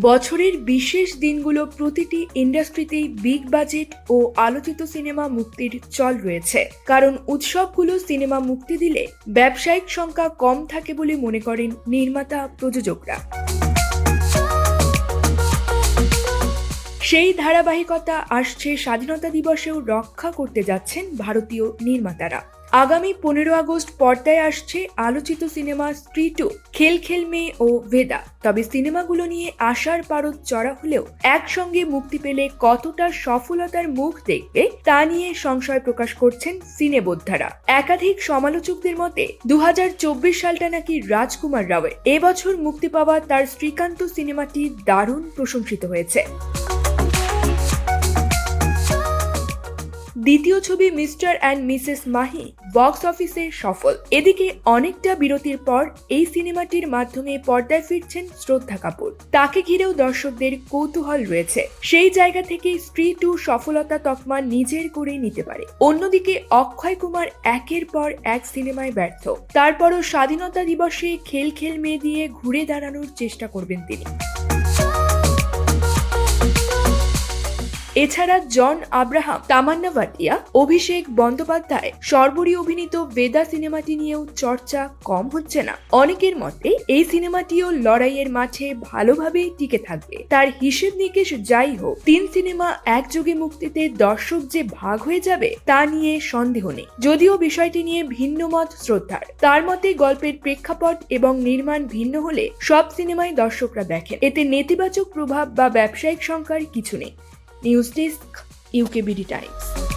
বছরের বিশেষ দিনগুলো প্রতিটি ইন্ডাস্ট্রিতেই বিগ বাজেট ও আলোচিত সিনেমা মুক্তির চল রয়েছে। কারণ উৎসবগুলো সিনেমা মুক্তি দিলে ব্যবসায়িক সংখ্যা কম থাকে বলে মনে করেন নির্মাতা, প্রযোজকরা। সেই ধারাবাহিকতা আসছে স্বাধীনতা দিবসেও রক্ষা করতে যাচ্ছেন ভারতীয় নির্মাতারা। আগামী পনেরো আগস্ট পর্দায় আসছে আলোচিত সিনেমা স্ত্রী টু, খেল খেল মেয়ে ও ভেদা। তবে সিনেমাগুলো নিয়ে আশার পারদ চড়া হলেও একসঙ্গে মুক্তি পেলে কতটা সফলতার মুখ দেখবে তা নিয়ে সংশয় প্রকাশ করছেন সিনেবোদ্ধারা। একাধিক সমালোচকদের মতে দু হাজার চব্বিশ সালটা নাকি রাজকুমার রাওয়ের। এবছর মুক্তি পাওয়া তার শ্রীকান্ত সিনেমাটি দারুণ প্রশংসিত হয়েছে। দ্বিতীয় ছবি mister and missus Mahi box অফিসে সফল। এদিকে অনেকটা বিরতির পর এই সিনেমাটির মাধ্যমে পর্দায় ফিরছেন শ্রদ্ধা কাপুর। তাকে ঘিরেও দর্শকদের কৌতূহল রয়েছে। সেই জায়গা থেকে স্ত্রী টু সফলতা তকমা নিজের করে নিতে পারে। অন্যদিকে অক্ষয় কুমার একের পর এক সিনেমায় ব্যর্থ। তারপরও স্বাধীনতা দিবসে খেল খেল মেয়ে দিয়ে ঘুরে দাঁড়ানোর চেষ্টা করবেন তিনি। এছাড়া জন আব্রাহাম, তামান্না ভাটিয়া, অভিষেক বন্দ্যোপাধ্যায়, সর্বরী অভিনীত বেদা সিনেমাটি নিয়েও চর্চা কম হচ্ছে না। অনেকের মতে, এই সিনেমাটিও লড়াইয়ের মাঠে ভালোভাবেই টিকে থাকবে। তার হিসেব নিকেশ যাই হোক, তিন সিনেমা একযোগে মুক্তিতে দর্শক যে ভাগ হয়ে যাবে, তা নিয়ে সন্দেহ নেই। যদিও বিষয়টি নিয়ে ভিন্ন মত শ্রদ্ধার, তার মতে গল্পের প্রেক্ষাপট এবং নির্মাণ ভিন্ন হলে সব সিনেমায় দর্শকরা দেখেন। এতে নেতিবাচক প্রভাব বা ব্যবসায়িক সংখ্যার কিছু নেই। News desk UKBD Times.